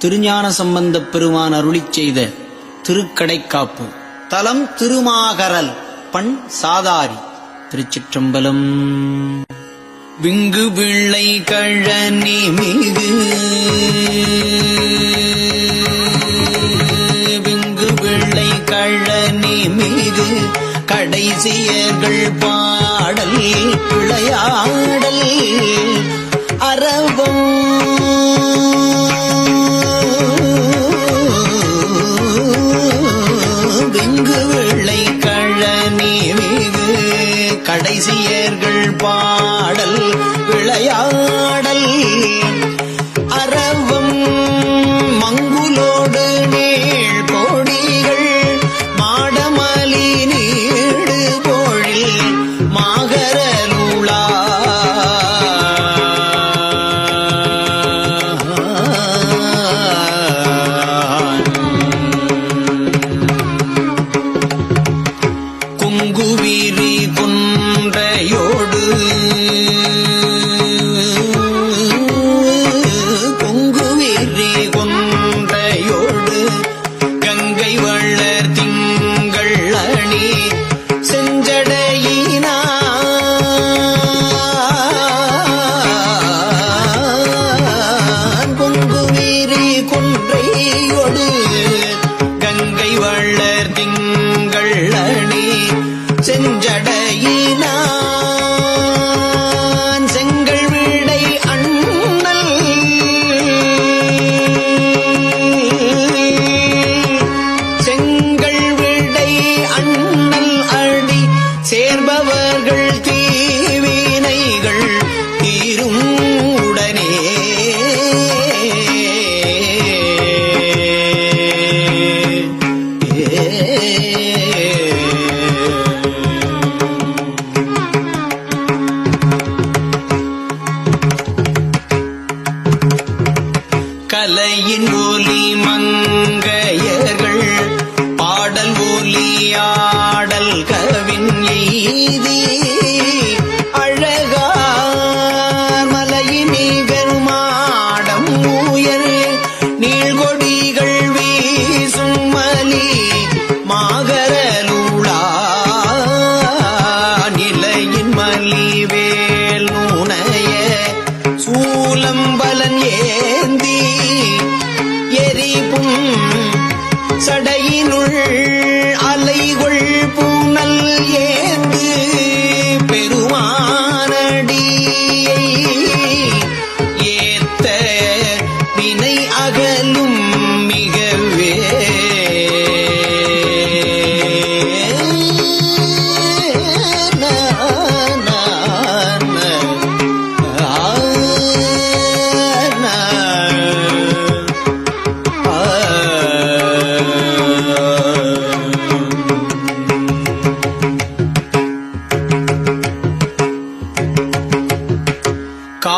திருஞான சம்பந்தப் பெருமான் அருளி செய்த திருக்கடைக்காப்பு. தலம் திருமாகரல் பண் சாதாரி திருச்சிற்றம்பலம். விங்கு பிள்ளை கழனி மிகு விங்கு பிள்ளை கழனி மிகு கடைசியர்கள் பாடல் விளையாடல் அரவம். தேசியர்கள் பாடல் விளையாடு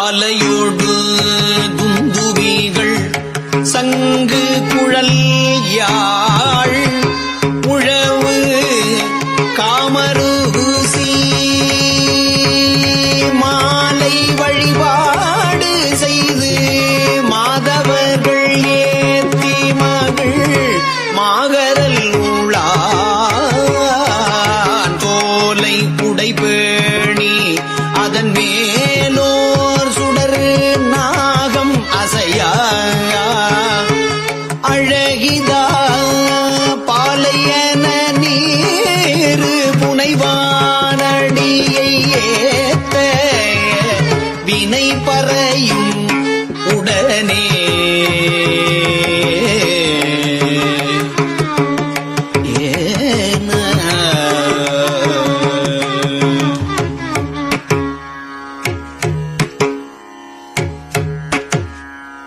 ஆலையும் வரையும் உடனே.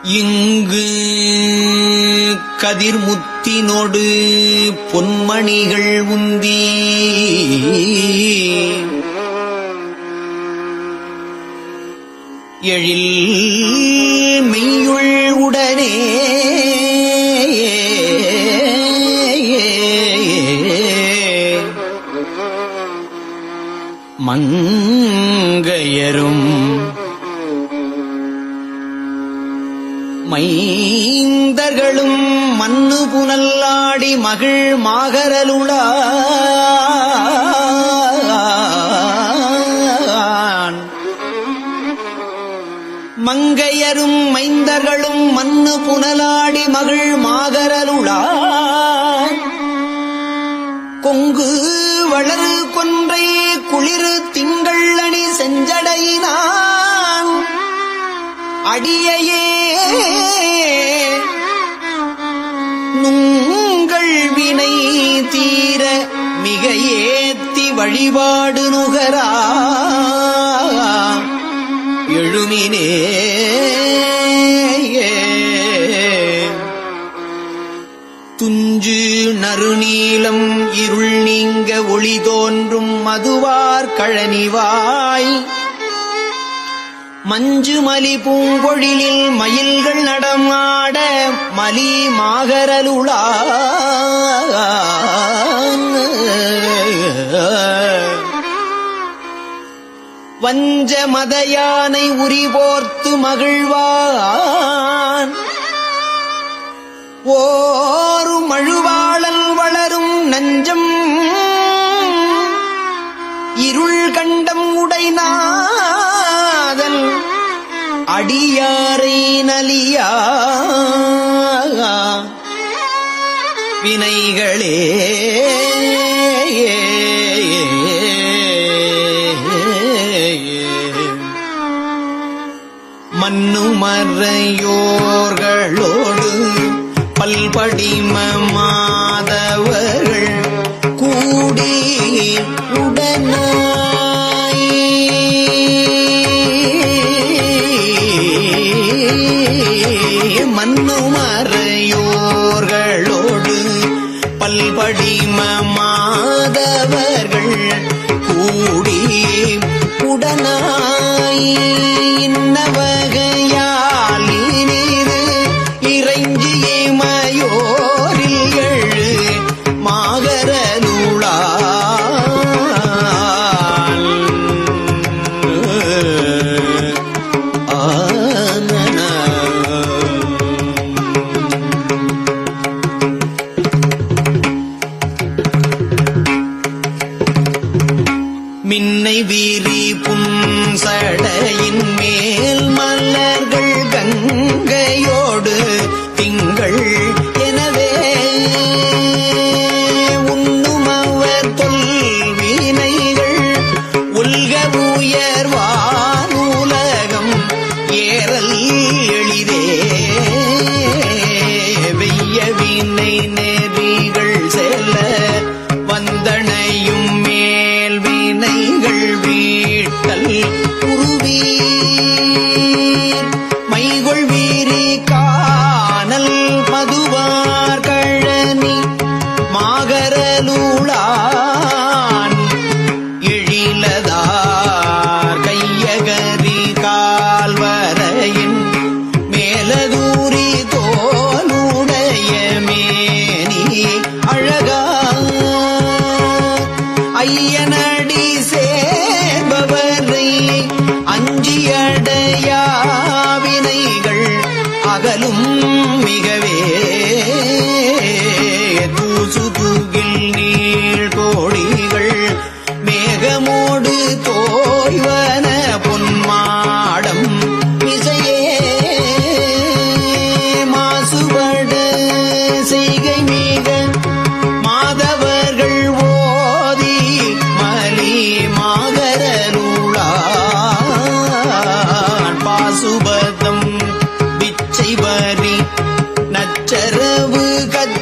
இங்கு கதிர்முத்தினோடு பொன்மணிகள் உந்தீ. எழில் மெய்யுள் உடனே. மங்கையரும் மைந்தர்களும் மண்ணு புனல்லாடி மகிழ் மாகரலுளா மங்கையரும் மைந்தர்களும் மண்ணு புனலாடி மகள் மாகரலுளான் கொங்கு வளரு கொன்றை குளிரு திங்கள் அணி செஞ்சடையினான். அடியையே நுங்கள் வினை தீர மிக ஏத்தி வழிபாடு நுகரா. எழுமினே துஞ்சு நறுநீளம் இருள் நீங்க ஒளி தோன்றும் மதுவார் கழனிவாய். மஞ்சு மலி பூங்கொழிலில் மயில்கள் நடமாட மலி மாகரலுளா. வஞ்ச மதயானை உரிபோர்த்து மகிழ்வான். ஓரு மழுவாளல் வளரும் நஞ்சம் இருள் கண்டம் உடைநாதல் அடியாரை நலியா வினைகளே மண்ணு மறையோர்களோடு பல்படிம மாதவர்கள் கூடி உடனாய். மண்ணு Maybe.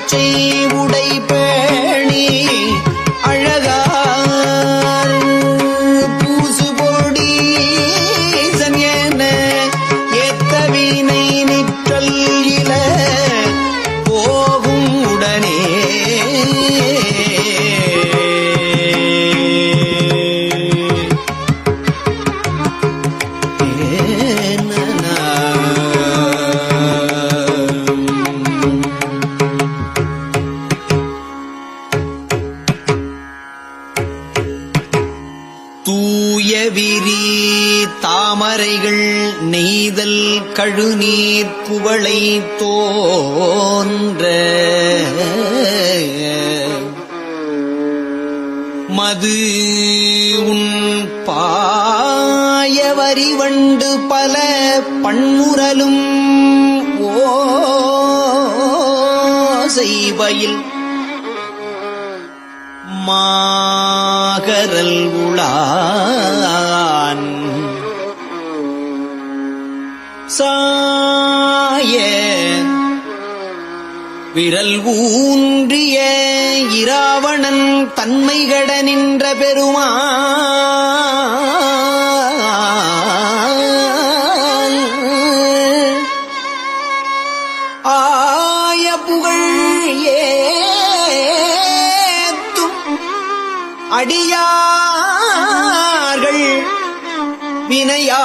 கச்சை உடை மது உன் பாயவரி வண்டு பல பண்முரலும் ஓசைபயில் மாகரல் உளான் சா விரல் ஊன்றிய இராவணன் தன்மைகட நின்ற பெருமா ஆய புகழ் ஏத்தும் அடியார்கள் வினையா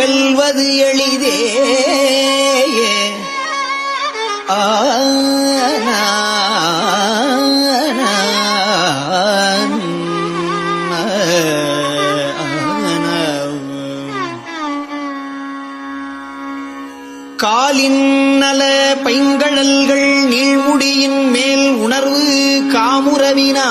அகல்வது எளிதே. ஆன காலின் நல பைங்கழல்கள் நீழ்முடியின் மேல் உணர்வு காமுறவினா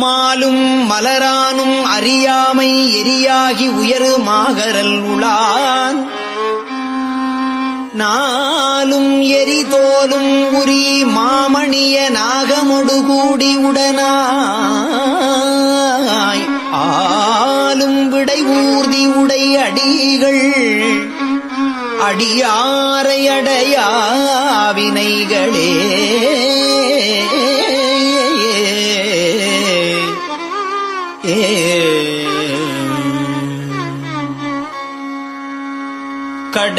மாலும் மலரானும் அறியாமை எரியாகி உயரு மாகரல் உளான் நாளும் எரிதோலும் உரி மாமணிய நாகமொடு கூடி உடனாய். ஆலும் விடை ஊர்தி உடை அடிகள் அடியாரை அடையாவினைகளே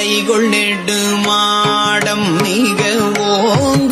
கடைகொள் நெடு மாடம் மிக ஓங்க